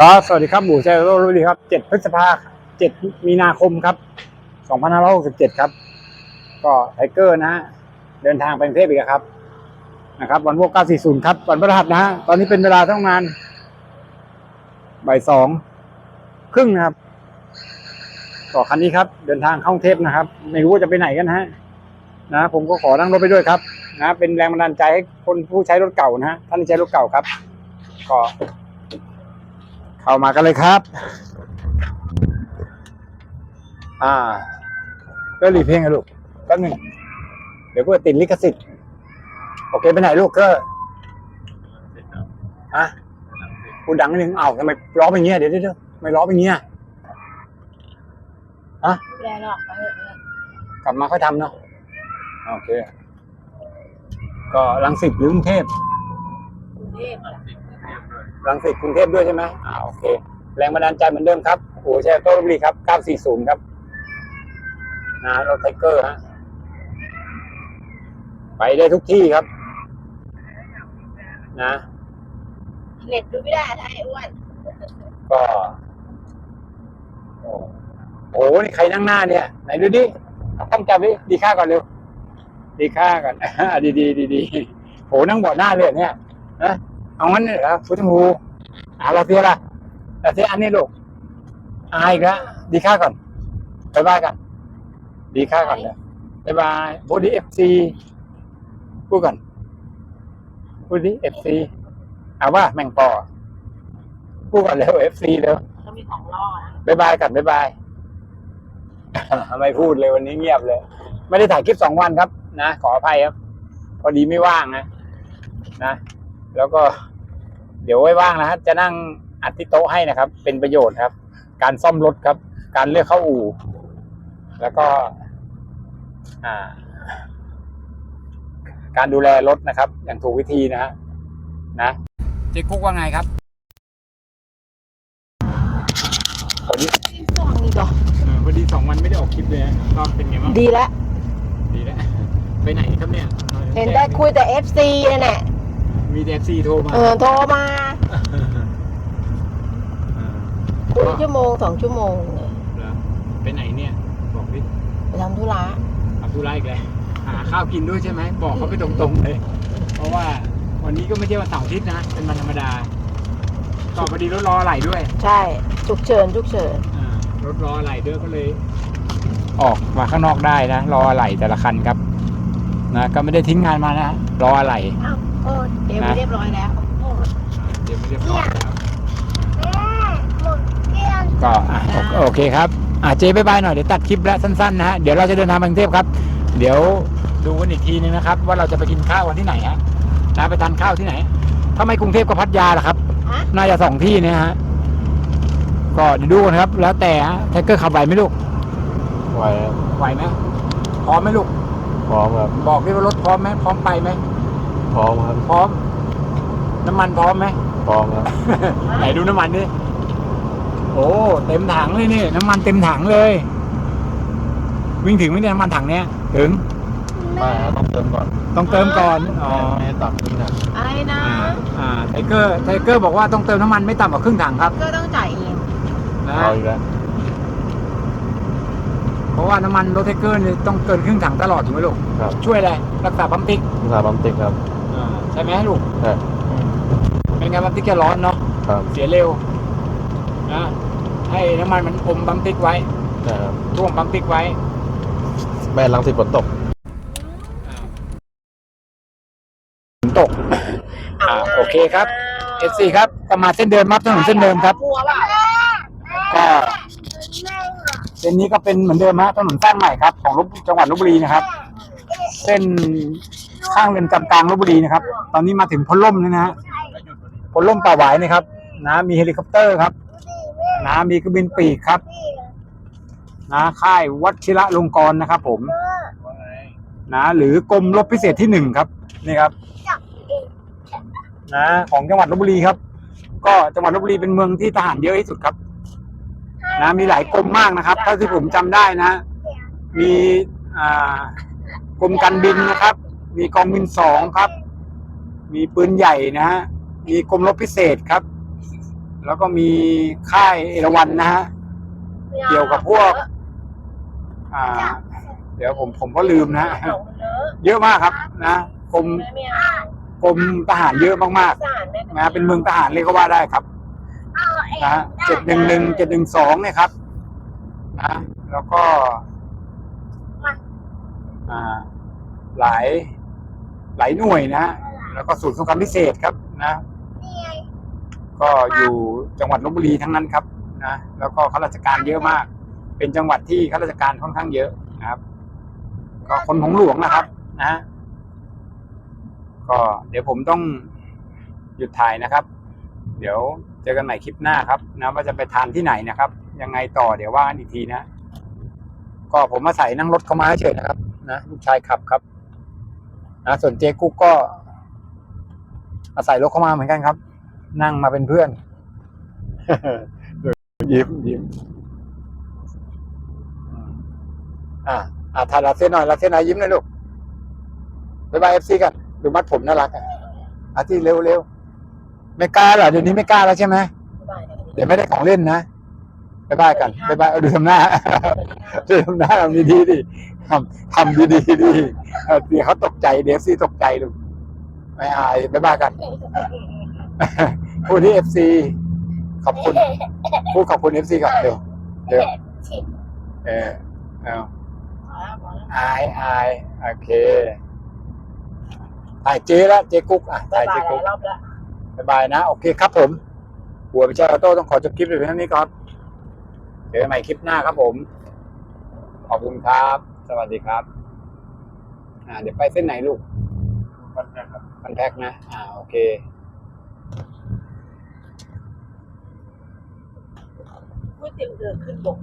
ครับสวัสดีครับหมูแชร์โลรู้ดีครับ7พฤษภา7มีนาคมครับ2567ครับ ก็ไทเกอร์นะฮะเดินทางไปกรุงเทพอีกครับ นะครับ วันโวก940ครับ วันพฤหัสนะฮะตอนนี้เป็นเวลาทั้งงานบ่ายสองครึ่งนะครับ ต่อคันนี้ครับ เดินทางเข้ากรุงเทพนะครับ ไม่รู้ว่าจะไปไหนกันฮะนะผมก็ขอนั่งรถไปด้วยครับ นะ เป็นแรงบันดาลใจให้คนผู้ใช้รถเก่านะฮะท่านที่ใช้รถเก่าครับ ก็ เข้ามากันเลยครับ อ่า ก็รีเพลงอะลูกแป๊บหนึ่งเดี๋ยวกูจะติดลิขสิทธิ์โอเคไปไหนลูกก็ฮะพูดดังนิดนึงเอ้าทำไมร้องไปเงี้ยเดี๋ยวเดี๋ยวเดี๋ยวทำไม่ร้องไปเงี้ยฮะไม่ได้หรอกไปเถอะกลับมาค่อยทำเนาะโอเค ก็รังสิตหรือกรุงเทพกรุงเทพอะรั งสิตกรุงเทพด้วยใช่ไหมอ่าโอเค แรงบันดาลใจเหมือนเดิมครับโอ้แชร์โต้ลพบุรีครับ 940 ครับนะรถไทเกอร์ฮะไปได้ทุกที่ครับ นะเน็ตดูไม่ได้ไทยอ้วนก็โอ้โหนี่ใครนั่งหน้าเนี่ย ไหนดูดิตั้งใจดิดีค่าก่อนเร็ว ดีค่าก่อน ดีดีดีดีโหนั่งเบาะหน้าเลยเหรอเนี่ยนะ เอางั้นเลยเหรอฟุตมูอ่าลาเซียล่ะลาเซียอันนี้ลูกอายอีกแล้วดีค่าก่อนบายบายกัน ดีค่าก่อนเลยบายบายบอดี้เอฟซีพูดก่อนพูดดิเอฟซีเอาว่าแมงปอพูดก่อนเร็วเอฟซีเร็วก็มีของล่อนะบายบายกันบายบายไม่พูดเลยวันนี้เงียบเลย ไม่ได้ถ่ายคลิปสองวันครับ นะขออภัยครับ พอดีไม่ว่างนะนะ แล้วก็เดี๋ยวไว้ว่างนะฮะจะนั่งอัดที่โต๊ะให้นะครับ เป็นประโยชน์ครับ การซ่อมรถครับ การเลือกเข้าอู่ แล้วก็ อ่า การดูแลรถนะครับ อย่างถูกวิธีนะฮะนะเจ๊กุ๊กว่าไงครับพอดีที่สองนี่ก่อนเออพอดีสองวันไม่ได้ออกคลิปเลยนะก็เป็นไงบ้างดีแล้วดีแล้วไปไหนครับเนี่ย เห็นได้คุยแต่ FC นั่นแหละ มีเดฟซีโทรมาเออโทรมาเออคุยชั่วโมงสองชั่วโมงเนี่ยเหรอไปไหนเนี่ย บอกดิไปทำธุระทำธุระอีกแล้วหาข้าวกินด้วยใช่ไหมบอกเขาไปตรงๆเลย เพราะว่าวันนี้ก็ไม่ใช่วันเสาร์อาทิตย์นะ เป็นวันธรรมดาก็พอดีรถรออะไรด้วย ใช่ฉุกเฉินฉุกเฉินอ่ารถรออะไรด้วยก็เลย ออกมาข้างนอกได้นะ รออะไรแต่ละคันครับ นะก็ไม่ได้ทิ้งงานมานะรออะไรอ้าวโอ้เดี๋ยวไปเรียบร้อยแล้วโอ้เดี๋ยวไม่เรียบร้อยแล้วก็อะโอโอเคครับอะเจ๊บายบายหน่อยเดี๋ยวตัดคลิปแล้วสั้นๆนะฮะเดี๋ยวเราจะเดินทางไปกรุงเทพครับ เดี๋ยวดูกันอีกทีนึงนะครับ ว่าเราจะไปกินข้าววันที่ไหนฮะนะไปทานข้าวที่ไหนถ้าไม่กรุงเทพก็พัทยาแหละครับฮะน่าจะสองที่เนี่ยฮะก็เดี๋ยวดูกันครับ แล้วแต่ฮะแท็กเกอร์ขับไหวไหมลูกไหวครับไหวไหมพร้อมไหมลูก พร้อมครับ บอกดิว่ารถพร้อมไหมพร้อมไปไหมพร้อมครับ พร้อม น้ำมันพร้อมไหมพร้อมครับ ไหนดูน้ำมันดิโอ้เต็มถังเลยนี่น้ำมันเต็มถังเลย วิ่งถึงไหมเนี่ยน้ำมันถังเนี้ยถึงไม่ครับต้องเติมก่อน ต้องเติมก่อนอ๋อไม่ให้ตับนี่นะอะไรนะอ่าอ่าไทเกอร์ไทเกอร์บอกว่าต้องเติมน้ำมันไม่ต่ำกว่าครึ่งถังครับ ก็ต้องจ่ายเองนะเอาอีกแล้ว เพราะว่าน้ำมันรถไทเกอร์เนี่ยต้องเกินครึ่งถังตลอดถูกไหมลูกครับ ช่วยอะไรรักษาปั๊มติ๊กภาษาบัมติกครับอ่าใช่ไหมลูกใช่ เป็นไงปั๊มติ๊กจะร้อนเนาะครับเสียเร็วนะให้น้ำมันมันอมปั๊มติ๊กไว้ใช่ครับท่วมปั๊มติ๊กไว้ แม่ลังสิตฝนตก ฝนตก อ่าโอเคครับ เอฟซีครับก็มาเส้นเดิมครับถนนเส้นเดิมครับ กลัวเปล่าก็เส้นนี้ก็เป็นเหมือนเดิมฮะถนนสร้างใหม่ครับของลบจังหวัดลบบุรีนะครับ เส้นข้างเรือนจำกลางลบบุรีนะครับ ตอนนี้มาถึงพลล่มแล้วนะฮะพลล่มป่าหวายนะครับนะมีเฮลิคอปเตอร์ครับนะมีเครื่องบินปีกครับนะค่ายวัชิระลงกรณ์นะครับ ผมนะหรือกรมรบพิเศษที่หนึ่งครับนี่ครับนะของจังหวัดลบบุรีครับ ก็จังหวัดลบบุรีเป็นเมืองที่ทหารเยอะที่สุดครับ นะมีหลายกรมมากนะครับเท่าที่ผมจำได้นะ มีกรมการบินนะครับ มีกองบินสองครับ มีปืนใหญ่นะฮะมีกรมรบพิเศษครับ แล้วก็มีค่ายเอราวันนะฮะเกี่ยวกับพวก อ่า เดี๋ยวผมผมก็ลืมนะเยอะมากครับ นะกรมกรมทหารเยอะมากสารแม่ๆนะเป็นเมืองทหารเลยก็ว่าได้ครับ นะเจ็ดหนึ่งหนึ่งเจ็ดหนึ่งสองเนี่ยครับนะแล้วก็อ่าหลายหลายหน่วยนะ แล้วก็ศูนย์สงครามพิเศษครับนะ ก็อยู่จังหวัดลบบุรีทั้งนั้นครับนะแล้วก็ข้าราชการเยอะมาก เป็นจังหวัดที่ข้าราชการค่อนข้างเยอะนะครับ ก็คนของหลวงนะครับ นะก็เดี๋ยวผมต้องหยุดถ่ายนะครับ เดี๋ยวเจอกันใหม่คลิปหน้าครับนะว่าจะไปทานที่ไหนนะครับ ยังไงต่อเดี๋ยวว่ากันอีกทีนะ ก็ผมมาใส่นั่งรถเข้ามาเฉยนะครับ นะลูกชายขับครับนะส่วนเจ๊กุ๊กก็อาศัยรถเข้ามาเหมือนกันครับ นั่งมาเป็นเพื่อนยิ้มยิ้มอืมอ่าอ่าถ่ายลาเส้นหน่อยลาเส้นหน่อยยิ้มหน่อยลูกบายบายเอฟซีกันดูมัดผมน่ารักอะอาที่เร็วเร็ว ไม่กล้าเหรอเดี๋ยวนี้ไม่กล้าแล้วใช่ไหมเดี๋ยวไม่ได้ของเล่นนะบายบายกันบายบายเอาดูทำหน้าดูทำหน้าทำดีๆดิทำทำดีๆดิเออเดี๋ยวเขาตกใจเดี๋ยวซีตกใจลูกไม่อายบายบายกันพูดที่เอฟซีขอบคุณพูดขอบคุณเอฟซีก่อนเร็วเร็วเออเอาอายอายโอเคถ่ายเจ๊แล้วเจ๊กุ๊กอะถ่ายบายเจ๊หลากุ๊ยกรอบแล้ว บายบายนะ โอเคครับผมหัวพิชาออโต้ต้องขอจบคลิปเลยเพียงเท่านี้ครับเจอกันใหม่คลิปหน้าครับผม ขอบคุณครับ สวัสดีครับ อ่า เดี๋ยวไปเส้นไหนลูกวันแรกครับมันแพ็กนะ อ่า โอเคก๋วยเตี๋ยวเดินขึ้นบก